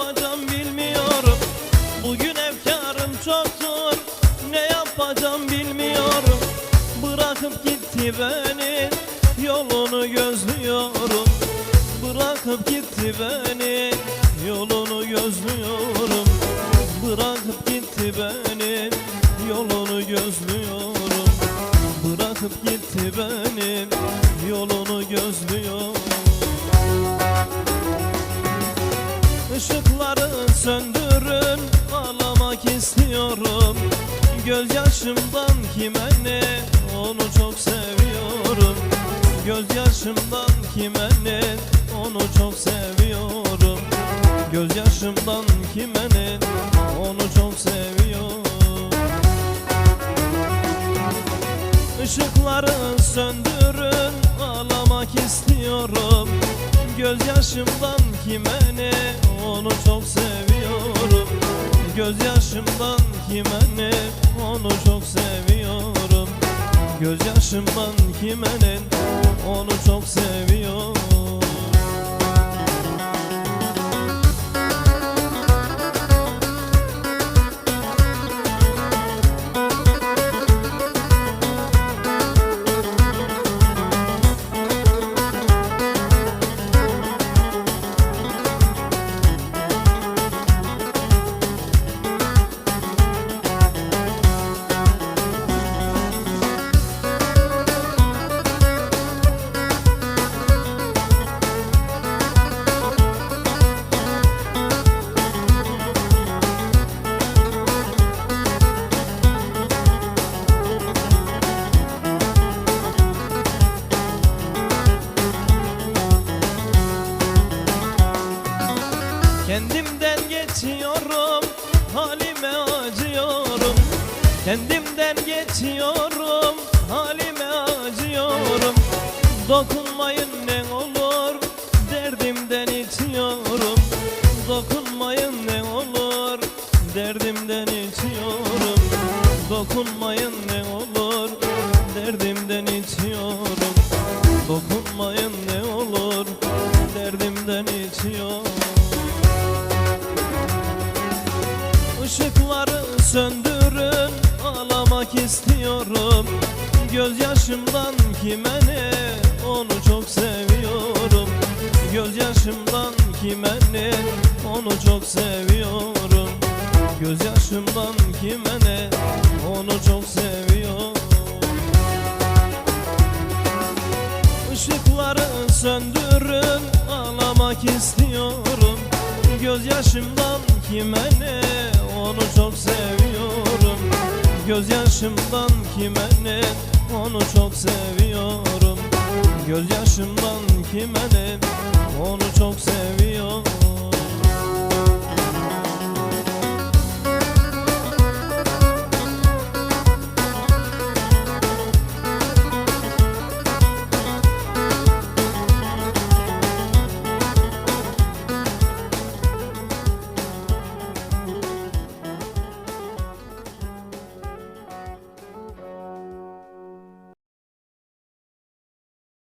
yapacağım bilmiyorum. Bugün efkarım çoktur Ne yapacağım bilmiyorum. Bırakıp gitti beni Yolunu gözlüyorum. Bırakıp gitti beni Yolunu gözlüyorum. Bırakıp gitti beni Yolunu gözlüyorum. Bırakıp gitti beni Yolunu gözlüyorum. Işıkları söndürün Ağlamak istiyorum. Gözyaşımdan kime ne Onu çok seviyorum. Gözyaşımdan kime ne Onu çok seviyorum. Gözyaşımdan kime ne Onu çok seviyorum. Işıkları söndürün Ağlamak istiyorum. Gözyaşımdan kime ne çok seviyorum. Gözyaşımdan kime ne Onu çok seviyorum. Gözyaşımdan kime ne Onu çok seviyorum Kendimden geçiyorum halime acıyorum. Kendimden geçiyorum halime acıyorum. Dokunmayın ne olur derdimden içiyorum. Dokunmayın ne olur derdimden içiyorum. Dokunmayın ne olur Işıkları söndürün Ağlamak istiyorum. Gözyaşımdan kime ne Onu çok seviyorum. Gözyaşımdan kime ne Onu çok seviyorum. Gözyaşımdan kime ne Onu çok seviyorum. Işıkları söndürün Ağlamak istiyorum. Gözyaşımdan kime Onu çok seviyorum. Gözyaşımdan kime ne Onu çok seviyorum. Gözyaşımdan kime ne Onu çok seviyorum